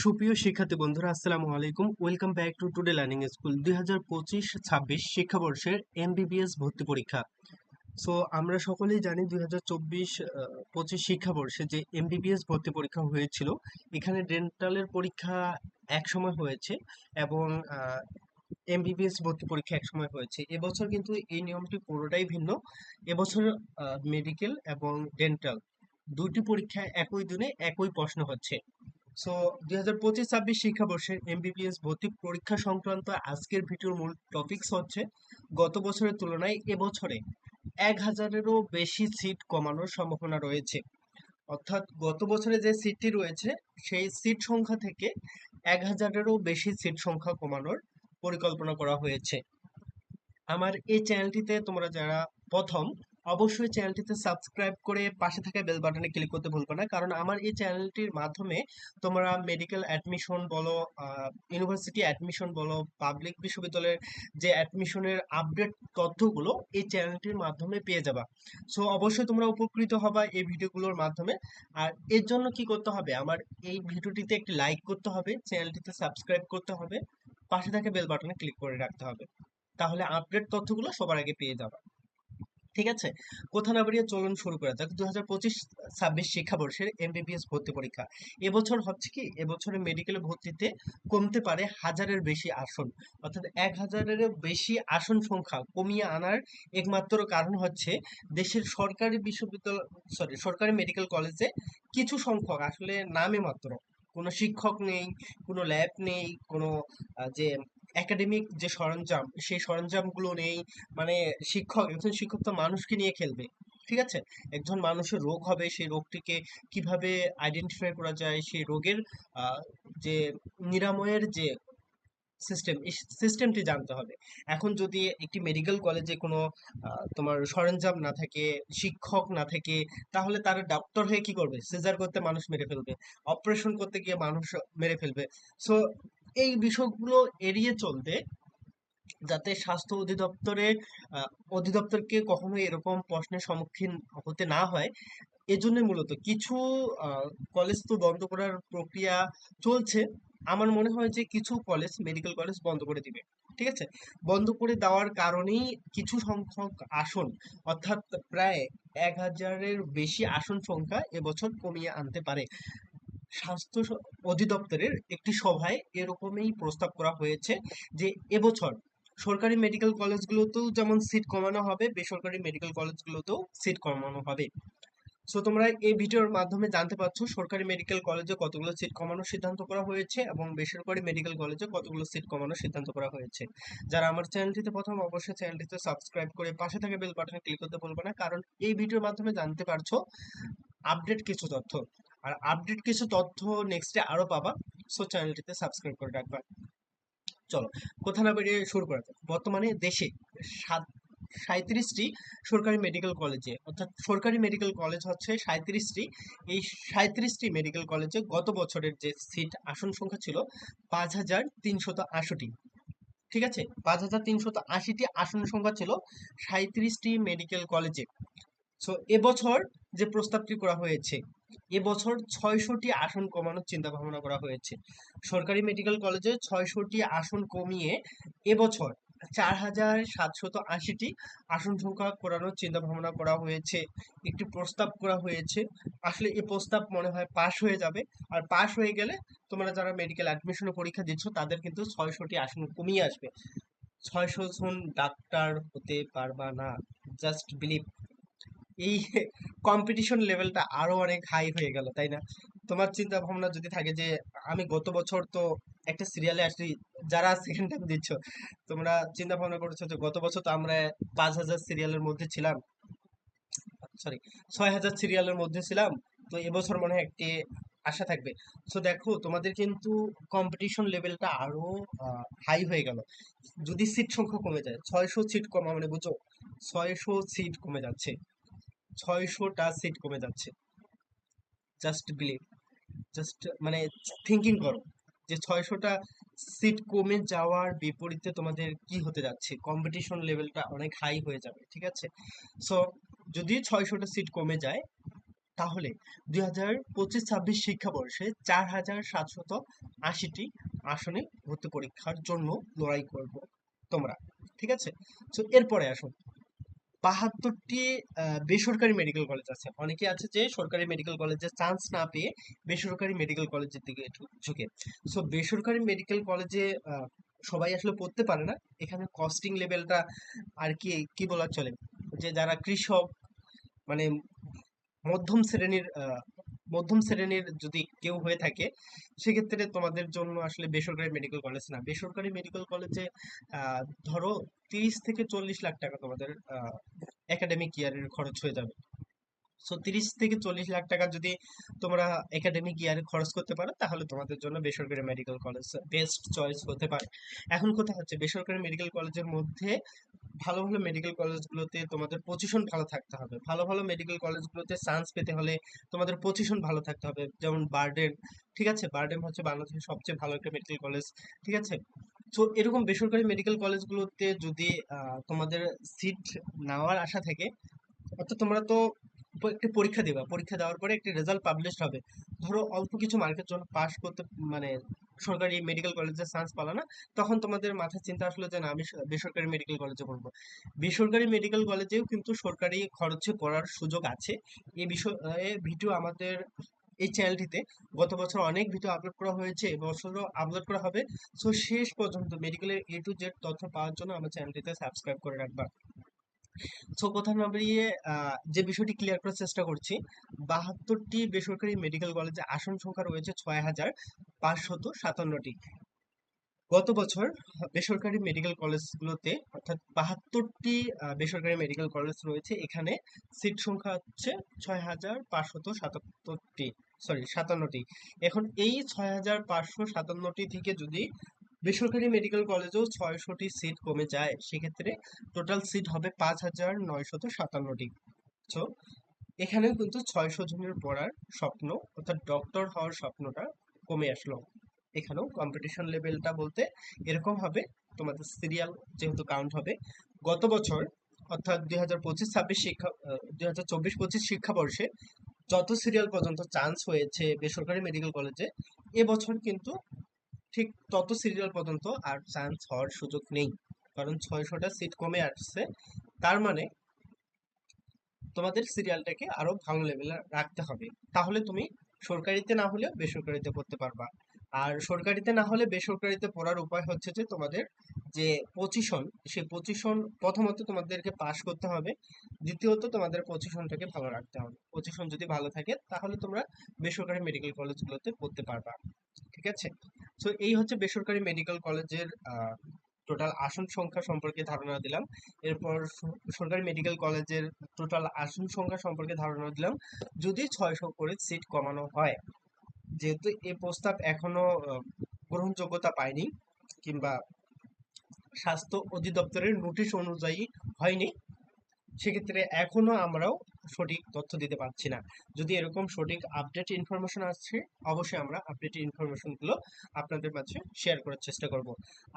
সুপ্রিয় শিক্ষার্থী বন্ধুরা, আসসালামু আলাইকুম। Welcome back to today learning school দুই হাজার পঁচিশ ছাব্বিশ শিক্ষাবর্ষের এমবিবিএস ভর্তি পরীক্ষা। সো আমরা সকলেই জানি দুই হাজার চব্বিশ পঁচিশ শিক্ষাবর্ষে যে এমবিবিএস ভর্তি পরীক্ষা হয়েছিল, এখানে ডেন্টালের পরীক্ষা এক সময় হয়েছে এবং এমবিবিএস ভর্তি পরীক্ষা এক সময় হয়েছে। এবছর কিন্তু এই নিয়মটি পুরোটাই ভিন্ন। এবছর মেডিকেল এবং ডেন্টাল দুটি পরীক্ষা একই দিনে একই প্রশ্ন হচ্ছে। সো দুই হাজার পঁচিশ ছাব্বিশ শিক্ষাবর্ষের এমবিবিএস ভর্তি পরীক্ষা সংক্রান্ত আজকের ভিডিওর মূল টপিকস হচ্ছে গত বছরের তুলনায় এবছরে এক হাজারেরও বেশি সিট কমানোর সম্ভাবনা রয়েছে। অর্থাৎ গত বছরে যে সিটটি রয়েছে, সেই সিট সংখ্যা থেকে এক হাজারেরও বেশি সিট সংখ্যা কমানোর পরিকল্পনা করা হয়েছে। আমার এই চ্যানেলটিতে তোমরা যারা প্রথম অবশ্যই চ্যানেলটিতে সাবস্ক্রাইব করে পাশে থাকা বেল বাটনে ক্লিক করতে ভুলবে না। কারণ আমার এই চ্যানেলটির মাধ্যমে তোমরা মেডিকেল অ্যাডমিশন বলো ইউনিভার্সিটি অ্যাডমিশন বলো পাবলিক বিশ্ববিদ্যালয়ের যে অ্যাডমিশনের আপডেট তথ্যগুলো এই চ্যানেলটির মাধ্যমে পেয়ে যাবা। সো অবশ্যই তোমরা উপকৃত হবা এই ভিডিওগুলোর মাধ্যমে। আর এর জন্য কি করতে হবে? আমার এই ভিডিওটিতে একটি লাইক করতে হবে চ্যানেলটিতে সাবস্ক্রাইব করতে হবে, পাশে থাকা বেল বাটনে ক্লিক করে রাখতে হবে। তাহলে আপডেট তথ্যগুলো সবার আগে পেয়ে যাবা। ঠিক আছে? কথা না বাড়িয়ে চলুন শুরু করা যাক দু হাজার পঁচিশ, ছাব্বিশ শিক্ষাবর্ষের এমবিবিএস ভর্তি পরীক্ষা। এবছর হচ্ছে কি? এবছরে মেডিকেল ভর্তিতে কমতে পারে হাজারের বেশি আসন। অর্থাৎ এক হাজারের বেশি আসন সংখ্যা কমিয়ে আনার একমাত্র কারণ হচ্ছে দেশের সরকারি বিশ্ববিদ্যালয় সরি সরকারি মেডিকেল কলেজে কিছু সংখ্যক, আসলে নামে মাত্র। কোনো শিক্ষক নেই, কোনো ল্যাব নেই, কোনো যে একাডেমিক যে সরঞ্জাম, সেই সরঞ্জামগুলো নেই মানে শিক্ষক, একজন শিক্ষক তো মানুষকে নিয়ে খেলবে, ঠিক আছে? একজন মানুষের রোগ হবে, সেই রোগটিকে কীভাবে আইডেন্টিফাই করা যায়, সেই রোগের যে নিরাময়ের যে সিস্টেম সিস্টেমটি জানতে হবে। এখন যদি একটি মেডিকেল কলেজে কোনো তোমার সরঞ্জাম না থাকে, শিক্ষক না থাকে, তাহলে তারা ডক্টর হয়ে কি করবে? সিজার করতে মানুষ মেরে ফেলবে অপারেশন করতে গিয়ে মানুষ মেরে ফেলবে। সো এই বিষয়গুলো এড়িয়ে চলতে যাতে স্বাস্থ্য অধিদপ্তরে অধিদপ্তরকে কখনো এরকম প্রশ্নের সম্মুখীন হতে না হয়। এজন্য মূলত কিছু কলেজ তো বন্ধ করার প্রক্রিয়া চলছে। আমার মনে হয় যে কিছু কলেজ মেডিকেল কলেজ বন্ধ করে দিবে। ঠিক আছে? বন্ধ করে দেওয়ার কারণেই কিছু সংখ্যক আসন, অর্থাৎ প্রায় এক হাজারের বেশি আসন সংখ্যা এবছর কমিয়ে আনতে পারে। স্বাস্থ্য অধিদপ্তরের একটি সভায় এরকমই প্রস্তাব করা হয়েছে যে এবছর সরকারি মেডিকেল কলেজগুলোতেও যেমন সিট কমানো হবে, বেসরকারি মেডিকেল কলেজগুলোতেও সিট কমানো হবে। সো তোমরা এই ভিডিওর মাধ্যমে জানতে পারছ সরকারি মেডিকেল কলেজে কতগুলো সিট কমানোর সিদ্ধান্ত করা হয়েছে এবং বেসরকারি মেডিকেল কলেজে কতগুলো সিট কমানোর সিদ্ধান্ত করা হয়েছে। যারা আমার চ্যানেলটিতে প্রথম অবশ্যই চ্যানেলটিতে সাবস্ক্রাইব করে পাশে থাকা বেল বাটনে ক্লিক করতে ভুলবে না, কারণ এই ভিডিওর মাধ্যমে জানতে পারছ আপডেট কিছু তথ্য। আর আপডেট কিছু তথ্য নেক্সটে আরও পাবা। সো চ্যানেলটিতে সাবস্ক্রাইব করে রাখবা। চলো, কথা না বেরিয়ে শুরু করা যাক। বর্তমানে দেশে সাত সাঁত্রিশটি সরকারি মেডিকেল কলেজে অর্থাৎ সরকারি মেডিকেল কলেজ হচ্ছে সাঁত্রিশটি এই সাঁত্রিশটি মেডিকেল কলেজে গত বছরের যে সিট আসন সংখ্যা ছিল, পাঁচ হাজার তিনশত আশিটি ঠিক আছে? পাঁচ হাজার তিনশত আশিটি আসন সংখ্যা ছিল সাঁত্রিশটি মেডিকেল কলেজে সো এবছর যে প্রস্তাবটি করা হয়েছে এবছর ছয়শটি আসন কমানোর চিন্তা ভাবনা করা হয়েছে। সরকারি মেডিকেল কলেজে ছয়শটি আসন কমিয়ে এবছর চার হাজার সাতশত আশিটি আসন সংখ্যা করানোর চিন্তা ভাবনা করা হয়েছে। একটি প্রস্তাব করা হয়েছে। আসলে এই প্রস্তাব মনে হয় পাশ হয়ে যাবে। আর পাশ হয়ে গেলে তোমরা যারা মেডিকেল অ্যাডমিশনের পরীক্ষা দিচ্ছ, তাদের কিন্তু ছয়শটি আসন কমিয়ে আসবে। ছয়শো জন ডাক্তার হতে পারবা না। জাস্ট বিলিভ এই কম্পিটিশন লেভেলটা আরও অনেক হাই হয়ে গেল, তাই না? তোমার চিন্তা ভাবনা যদি থাকে যে, আমি গত বছর তো একটা সিরিয়ালে আসছি, যারা সেকেন্ড টাইম দিচ্ছ, তোমরা চিন্তা ভাবনা করেছ যে, গত বছর তো আমরা পাঁচ হাজার সিরিয়ালের মধ্যে ছিলাম। সরি ছয় হাজার সিরিয়ালের মধ্যে ছিলাম, তো এবছর মনে হয় একটি আশা থাকবে। সো দেখো, তোমাদের কিন্তু কম্পিটিশন লেভেলটা আরও হাই হয়ে গেল। যদি সিট সংখ্যা কমে যায়, ছয়শো সিট কমা মানে বুঝো ছয়শো সিট কমে যাচ্ছে। ছয়শোটা সিট কমে যাচ্ছে। জাস্ট বিলিভ জাস্ট মানে থিঙ্কিং করো যে ছয়শোটা সিট কমে যাওয়ার বিপরীতে তোমাদের কি হতে যাচ্ছে? কম্পিটিশন লেভেলটা অনেক হাই হয়ে যাবে, ঠিক আছে? সো যদি ছয়শোটা সিট কমে যায়, তাহলে দুই হাজার পঁচিশ ছাব্বিশ শিক্ষাবর্ষে চার হাজার সাতশত আশিটি আসনে ভর্তি পরীক্ষার জন্য লড়াই করব তোমরা, ঠিক আছে? তো এরপরে আসো বাহাত্তরটি বেসরকারি মেডিকেল কলেজ আছে। অনেকে আছে যে সরকারি মেডিকেল কলেজে চান্স না পেয়ে বেসরকারি মেডিকেল কলেজের দিকে ঝুঁকে। সো বেসরকারি মেডিকেল কলেজে সবাই আসলে পড়তে পারে না। এখানে কস্টিং লেভেলটা আর কি কি বলার চলে? যে যারা কৃষক মানে মধ্যম শ্রেণির মধ্যম শ্রেণির যদি কেউ হয়ে থাকে, সেক্ষেত্রে তোমাদের জন্য আসলে বেসরকারি মেডিকেল কলেজ না। বেসরকারি মেডিকেল কলেজে ধরো তিরিশ থেকে চল্লিশ লাখ টাকা তোমাদের একাডেমিক ইয়ারের খরচ হয়ে যাবে। সো তিরিশ থেকে চল্লিশ লাখ টাকা যদি তোমরা একাডেমিক ইয়ারে খরচ করতে পারো, তাহলে তোমাদের জন্য বেসরকারি মেডিকেল কলেজ বেস্ট চয়েস হতে পারে। এখন কোথা হচ্ছে? বেসরকারি মেডিকেল কলেজের মধ্যে ভালো ভালো মেডিকেল কলেজগুলোতে তোমাদের পজিশন ভালো থাকতে হবে। ভালো ভালো মেডিকেল কলেজগুলোতে চান্স পেতে হলে তোমাদের পজিশন ভালো থাকতে হবে। যেমন বার্ডেন ঠিক আছে? বার্ডেন হচ্ছে বাংলাদেশের সবচেয়ে ভালো একটা মেডিকেল কলেজ ঠিক আছে? তো এরকম বেসরকারি মেডিকেল কলেজগুলোতে যদি তোমাদের সিট নেওয়ার আশা থাকে, অর্থাৎ তোমরা তো একটি পরীক্ষা দিবা। পরীক্ষা দেওয়ার পরে একটি রেজাল্ট পাবলিশ হবে। ধরো অল্প কিছু মার্কের জন্য পাশ করতে মানে সরকারি মেডিকেল কলেজে চান্স পালা না, তখন তোমাদের মাথায় চিন্তা আসলো যে না, আমি বেসরকারি মেডিকেল কলেজে পড়ব। বেসরকারি মেডিকেল কলেজেও কিন্তু সরকারি খরচে পড়ার সুযোগ আছে। এই বিষয়ে ভিডিও আমাদের, এই চ্যানেলটিতে গত বছর অনেক ভিডিও আপলোড করা হয়েছে এবছরও আপলোড করা হবে। সো শেষ পর্যন্ত মেডিকেলের এ টু জেড তথ্য পাওয়ার জন্য আমার চ্যানেলটিতে সাবস্ক্রাইব করে রাখবা। সো কথা না বেরিয়ে যে বিষয়টি ক্লিয়ার করার চেষ্টা করছি, বাহাত্তরটি বেসরকারি মেডিকেল কলেজে আসন সংখ্যা রয়েছে ছয় হাজার পাঁচশত সাতান্নটি। গত বছর বেসরকারি মেডিকেল কলেজগুলোতে অর্থাৎ বাহাত্তরটি বেসরকারি মেডিকেল কলেজ রয়েছে, এখানে সিট সংখ্যা হচ্ছে ছয় হাজার পাঁচশত সাতাত্তরটি সরি সাতান্নটি। এখন এই ছয় হাজার পাঁচশো সাতান্নটি থেকে যদি বেসরকারি মেডিকেল কলেজেও ছয়শটি সিট কমে যায়। সেক্ষেত্রে টোটাল সিট হবে পাঁচ হাজার নয়শত সাতান্নটি। সো এখানেও কিন্তু ছয়শো জনের পড়ার স্বপ্ন, অর্থাৎ ডক্টর হওয়ার স্বপ্নটা কমে আসলো। এখানেও কম্পিটিশন লেভেলটা বলতে এরকম হবে, তোমাদের সিরিয়াল যেহেতু কাউন্ট হবে, গত বছর, অর্থাৎ দুই হাজার পঁচিশ, ছাব্বিশ শিক্ষা দুই হাজার চব্বিশ, পঁচিশ শিক্ষাবর্ষে যত সিরিয়াল পর্যন্ত চান্স হয়েছে বেসরকারি মেডিকেল কলেজে এবছর কিন্তু ঠিক তত সিরিয়াল পর্যন্ত আর চান্স হওয়ার সুযোগ নেই। কারণ ছয়শটা সিট কমে আসছে। তার মানে তোমাদের সিরিয়ালটাকে আরও ভালো লেভেলে রাখতে হবে। তাহলে তুমি সরকারিতে না হলে বেসরকারিতে পড়তে পারবা। আর সরকারিতে না হলে বেসরকারিতে পড়ার উপায় হচ্ছে যে তোমাদের যে পজিশন সেই পজিশন প্রথমত তোমাদেরকে পাস করতে হবে। দ্বিতীয়ত তোমাদের পজিশনটাকে ভালো রাখতে হবে। পজিশন যদি ভালো থাকে, তাহলে তোমরা বেসরকারি মেডিকেল কলেজগুলোতে পড়তে পারবা। ঠিক আছে? তো এই হচ্ছে বেসরকারি মেডিকেল কলেজের টোটাল আসন সংখ্যা সম্পর্কে ধারণা দিলাম। এরপর সরকারি মেডিকেল কলেজের টোটাল আসন সংখ্যা সম্পর্কে ধারণা দিলাম। যদি ছয়শো করে সিট কমানো হয়, যেহেতু এই প্রস্তাব এখনও গ্রহণযোগ্যতা পায়নি কিংবা স্বাস্থ্য অধিদপ্তরের নোটিশ অনুযায়ী হয়নি সেক্ষেত্রে এখনও আমরাও সঠিক তথ্য দিতে পারছি না। যদি এরকম সঠিক আপডেট ইনফরমেশন আসছে, অবশ্যই আমরা আপডেট ইনফরমেশনগুলো আপনাদের মাঝে শেয়ার করার চেষ্টা করব।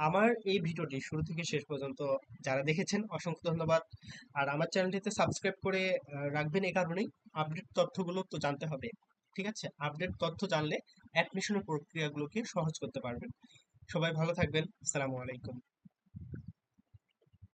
আমার এই ভিডিওটি শুরু থেকে শেষ পর্যন্ত যারা দেখেছেন, অসংখ্য ধন্যবাদ। আর আমার চ্যানেলটিতে সাবস্ক্রাইব করে রাখবেন এই কারণেই। আপডেট তথ্যগুলো তো জানতে হবে, ঠিক আছে? আপডেট তথ্য জানলে অ্যাডমিশনের প্রক্রিয়াগুলোকে সহজ করতে পারবেন। সবাই ভালো থাকবেন। আসসালামু আলাইকুম।